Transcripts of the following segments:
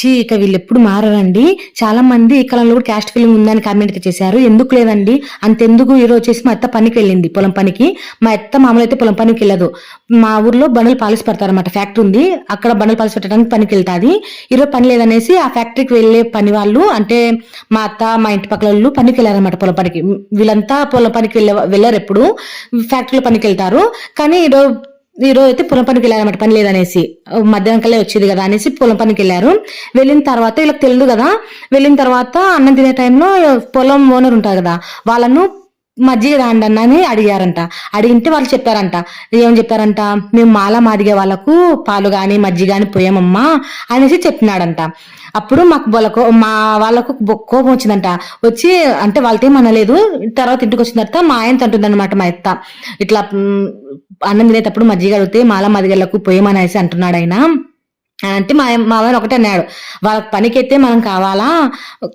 చీ ఇక వీళ్ళు ఎప్పుడు మారరండి. చాలా మంది ఈ కాలంలో కూడా క్యాస్ట్ ఫీలింగ్ ఉందని కామెంట్ అయితే చేశారు. ఎందుకు లేదండి? అంతెందుకు ఈరోజు వచ్చేసి మా అత్త పనికి వెళ్ళింది పొలం పనికి. మా అత్త మామూలు అయితే పొలం పనికి వెళ్ళదు. మా ఊర్లో బండలు పాలిసి పెడతారన్నమాట. ఫ్యాక్టరీ ఉంది. అక్కడ బండలు పాలిసి పెట్టడానికి పనికి వెళ్తాది. ఈరోజు పని లేదనేసి ఆ ఫ్యాక్టరీకి వెళ్ళే పని వాళ్ళు అంటే మా అత్త మా ఇంటి పక్కల వాళ్ళు పనికి వెళ్ళారనమాట పొలం పనికి. వీళ్ళంతా పొలం పనికి వెళ్ళే వెళ్ళారు ఎప్పుడు. ఫ్యాక్టరీలో పనికి వెళ్తారు. కానీ ఈరోజు ఈ రోజు అయితే పొలం పనికి వెళ్ళారన్నమాట. పని లేదనేసి. మధ్యాహ్నం కల్లా వచ్చేది కదా అనేసి పొలం పనికి వెళ్ళారు. వెళ్ళిన తర్వాత వీళ్ళకి తెలియదు కదా వెళ్ళిన తర్వాత అన్నం తినే టైంలో పొలం ఓనర్ ఉంటారు కదా వాళ్ళను మజ్జిగ రాండి అన్న అని అడిగారంట. అడిగింటే వాళ్ళు చెప్పారంట. ఏం చెప్పారంట? మేము మాల మాదిగే వాళ్ళకు పాలు గాని మజ్జిగ గాని పోయామమ్మా అనేసి చెప్పినాడంట. అప్పుడు మాకు వాళ్ళకు మా వాళ్ళకు బొ- కోపం వచ్చిందంట. వచ్చి అంటే వాళ్ళతో ఏం అనలేదు. తర్వాత ఇంటికి వచ్చిన తర్వాత మా ఆయన అంటుందన్నమాట మా అత్త. ఇట్లా అన్నం తినేటప్పుడు మజ్జిగ అడిగితే మాల మదిగలకు పోయమనేసి అంటున్నాడు ఆయన. అంటే మా మా ఆయన ఒకటే అన్నాడు వాళ్ళకి పనికైతే మనం కావాలా?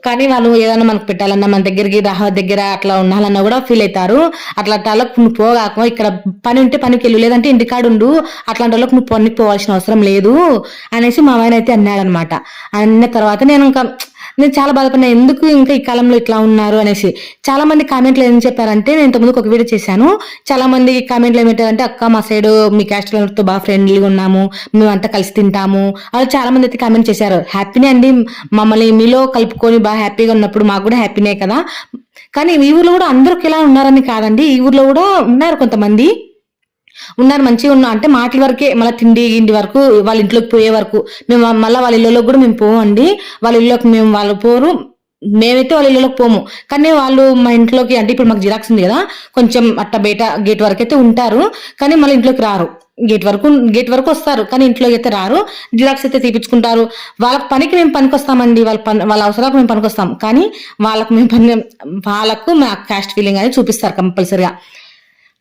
కానీ వాళ్ళు ఏదైనా మనకు పెట్టాలన్నా మన దగ్గరికి రహ దగ్గర అట్లా ఉండాలన్నా కూడా ఫీల్ అవుతారు. అట్లాంటి వాళ్ళకి నువ్వు పోగాక ఇక్కడ పని ఉంటే పనికి వెళ్ళు లేదంటే ఇంటికాడ ఉండు అట్లాంటి వాళ్ళకి నువ్వు పనికి పోవాల్సిన అవసరం లేదు అనేసి మా ఆయన అయితే అన్నాడు అనమాట అన్న తర్వాత నేను ఇంకా నేను చాలా బాధపడినా ఎందుకు ఇంకా ఈ కాలంలో ఇట్లా ఉన్నారు అనేసి. చాలా మంది కామెంట్లు ఏం చెప్పారంటే నేను ఇంతకుముందు ఒక వీడియో చేశాను. చాలా మంది కామెంట్లు ఏమిటంటే అక్క మా సైడ్ మీ క్యాస్ట్తో బాగా ఫ్రెండ్లీగా ఉన్నాము. మేమంతా కలిసి తింటాము. అలా చాలా మంది అయితే కామెంట్ చేశారు. హ్యాపీనే అండి. మమ్మల్ని మీలో కలుపుకొని బాగా హ్యాపీగా ఉన్నప్పుడు మాకు కూడా హ్యాపీనే కదా. కానీ ఈ ఊర్లో కూడా అందరూ ఒకేలా ఉన్నారని కాదండి. ఈ ఊర్లో కూడా ఉన్నారు కొంతమంది. ఉన్నారు మంచిగా ఉన్నా. అంటే మాటల వరకే మళ్ళీ తిండి ఇంటి వరకు వాళ్ళ ఇంట్లోకి పోయే వరకు. మేము మళ్ళీ వాళ్ళ ఇళ్ళలోకి కూడా మేము పోమండి వాళ్ళ ఇళ్ళకి మేము వాళ్ళు పోరు. మేమైతే వాళ్ళ ఇళ్ళలోకి పోము. కానీ వాళ్ళు మా ఇంట్లోకి అంటే ఇప్పుడు మాకు జిరాక్స్ ఉంది కదా కొంచెం అట్ట బయట గేట్ వరకు అయితే ఉంటారు. కానీ మళ్ళీ ఇంట్లోకి రారు. గేట్ వరకు గేట్ వరకు వస్తారు. కానీ ఇంట్లోకి అయితే రారు. జిరాక్స్ అయితే తీపించుకుంటారు వాళ్ళ పనికి మేము పనికి వస్తామండి వాళ్ళ పని వాళ్ళ అవసరాలకు మేము పనికి వస్తాం కానీ వాళ్ళకు మేము పని వాళ్ళకు మా క్యాస్ట్ ఫీలింగ్ అనేది చూపిస్తారు కంపల్సరిగా.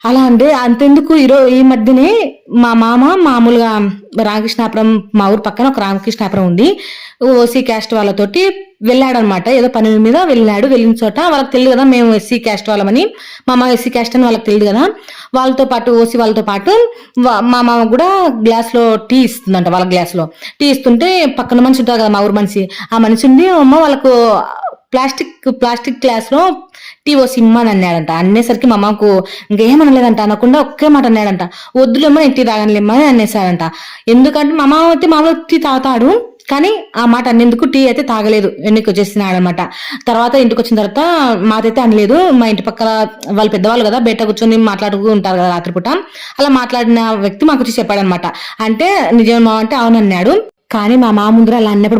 అలా అంటే అంతెందుకు? ఈరోజు ఈ మధ్యనే మా మామ మామూలుగా రామకృష్ణాపురం మా ఊరు పక్కన ఒక రామకృష్ణాపురం ఉంది. ఓసీ క్యాస్ట్ వాళ్ళతోటి వెళ్ళాడనమాట. ఏదో పని మీద వెళ్ళాడు వెళ్ళిన చోట వాళ్ళకి తెలియదు కదా మేము ఎస్సీ క్యాస్ట్ వాళ్ళమని. మా మామ ఎస్సీ క్యాస్ట్ అని వాళ్ళకి తెలియదు కదా. వాళ్ళతో పాటు ఓసీ వాళ్ళతో పాటు వా- మా మామ కూడా గ్లాస్లో టీ ఇస్తుందంట వాళ్ళ గ్లాస్లో. టీ ఇస్తుంటే పక్కన మనిషి ఉంటారు కదా మా ఊరు మనిషి. ఆ మనిషి ఉండి అమ్మ వాళ్ళకు ప్లాస్టిక్ ప్లాస్టిక్ గ్లాస్లో టీ ఓ సిమ్ అని అన్నాడంట. అనేసరికి మా అమ్మకు ఇంకేమనలేదంట అనకుండా ఒకే మాట అన్నాడంట. వద్దులేమో నేను టీ తాగనులేమో అని అనేసాడంట. ఎందుకంటే మా అమ్మ అయితే మామూలు టీ తాగుతాడు కానీ ఆ మాట అన్నేందుకు టీ అయితే తాగలేదు. వెనక్కి వచ్చేసినాడు అనమాట తర్వాత ఇంటికి వచ్చిన తర్వాత మాతైతే అనలేదు. మా ఇంటి పక్కల వాళ్ళు పెద్దవాళ్ళు కదా బయట కూర్చొని మాట్లాడుతూ ఉంటారు కదా రాత్రిపూట. అలా మాట్లాడిన వ్యక్తి మాకు వచ్చి చెప్పాడనమాట. అంటే నిజమా అంటే అవునన్నాడు. కానీ మా మామ ముందర అలా అన్నప్పుడు